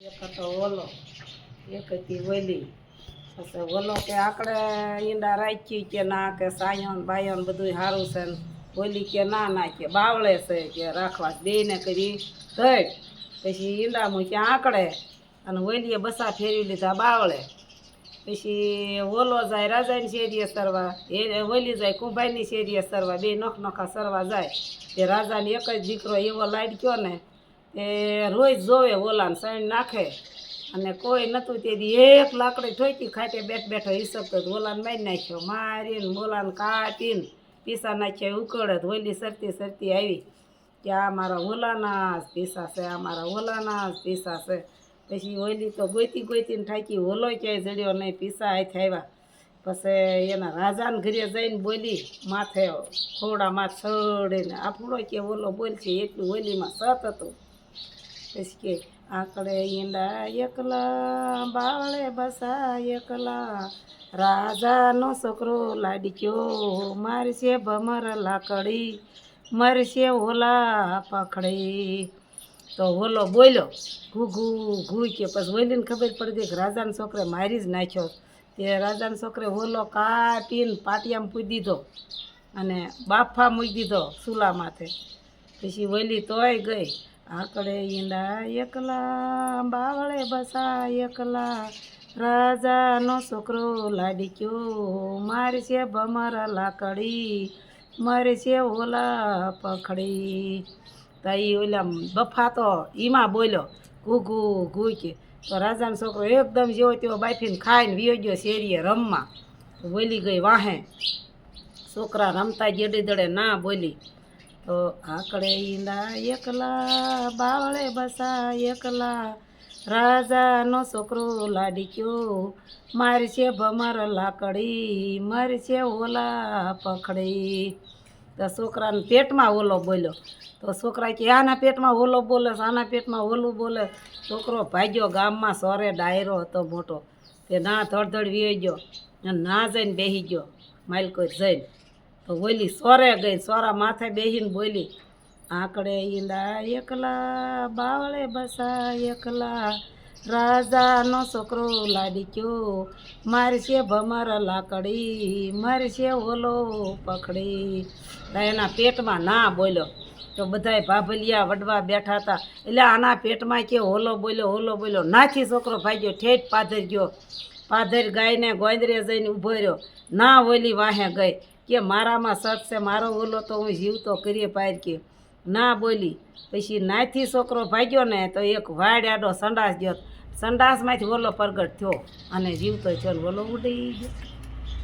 એક હતો ઓલો, એક હતી ઓલી. પછી ઓલો કે આકડે ઈંડા રાખી કે ના, કે સાયન બાયન બધું સારું છે ને. ઓલી કે ના ના કે બાવળે છે કે રાખવા દેને કરી ધડ. પછી ઈંડા મૂકી આંકડે અને ઓલીએ બસા ફેરવી લીધા બાવળે. પછી ઓલો જાય રાજાની શેરીએ સરવા, એ ઓલી જાય કુંભાઈની શેરીએ સરવા, બે નખ નખા સરવા જાય. તે રાજાને એક જ દીકરો એવો લાડક્યો ને એ રોજ જોવે ઓલાને સણ નાખે. અને કોઈ નહોતું તેથી એક લાકડી ઠોકી ખાટે બેઠ બેઠો તો ઓલાને મારી નાખ્યો, મારીને ઓલાને કાપીને પીસા નાખ્યા ઉકળે હોલી સરતી સરતી આવી. કે આ મારા ઓલાના જ પીસા છે, આ મારા ઓલાના જ પીસા છે. પછી ઓલી તો ગોતી ગોતીને થાકી ઓલો ક્યાંય જડ્યો નહીં, પીસા હાથ આવ્યા. પછી એના રાજાને ઘરે જઈને બોલી, માથે ખોડા છડીને ચડીને આપણો કે ઓલો બોલશે એટલું ઓલીમાં સત હતું. પછી કે આકડે ઈંડા એકલા બાવળે બસા એકલા. રાજાનો છોકરો લાડક્યો, મારશે ભમર લાકડી, મરશે ઓલા પકડી તો ઓલો બોલ્યો ઘુ ઘુ ઘુ કે પછી બોલીને ખબર પડી કે રાજાના છોકરે મારી જ નાખ્યો. તે રાજાના છોકરે ઓલો કાપીને પાટિયામાં પૂરી દીધો અને બાફા મૂકી દીધો ચૂલા માથે. પછી વહેલી તોય ગઈ. આકડે ઈંડા એકલા, બાવળે બસા એકલા. રાજાનો છોકરો લાડક્યો મારશે ભમર લાકડી, મારી છે ઓલા પખડી. તો એ ઓલા બફા તો ઈમાં બોલ્યો ઘુ ઘૂ ઘુ કે તો રાજાનો છોકરો એકદમ જેવો તેવો બાફીને ખાઈને વિયો ગયો શેરીએ રમવા. બોલી ગઈ, વાહે. છોકરા રમતા જેડી દડે ના બોલી. તો આકડે ઈંડા એકલા, બાવળે બસા એકલા. રાજાનો છોકરો લાડક્યો મારશે ભમર લાકડી, મરશે ઓલા પકડી તો છોકરાને પેટમાં ઓલો બોલ્યો. તો છોકરા કે, આના પેટમાં ઓલો બોલે આના પેટમાં ઓલું બોલે. છોકરો ભાગ્યો ગામમાં સોરે ડાયરો હતો મોટો. તે ના ધડધડ વી ગયો અને ના જઈને બેસી ગયો. માલકો જઈને. તો બોલી, સોરે ગઈ, સોરા માથે બેહીને બોલી, આકડે ઈંડા એકલા, બાવળે બસા એકલા, રાજાનો છોકરો લાડીક્યો, મારી છે ભમર લાકડી મારશે ઓલો પકડી એના પેટમાં ના બોલ્યો. તો બધાય ભાભલિયા વડવા બેઠા હતા. એટલે આના પેટમાં કે હોલો બોલ્યો હોલો બોલ્યો. નાથી છોકરો ભાગ્યો, ઠેઠ પાધર ગયો. પાધર ગાયને ગોંદરે જઈને ઊભો રહ્યો. ના ઓલી વાહે ગઈ. કે મારામાં સત છે, મારો ઓલો તો હું જીવતો કરીએ પાર કે. ના બોલી. પછી નાથી છોકરો ભાગ્યો ને તો એક વાડ આડો સંડાસ ગયો. સંડાસમાંથી ઓલો પ્રગટ થયો અને જીવતો ને ઓલો ઉડી ગયો.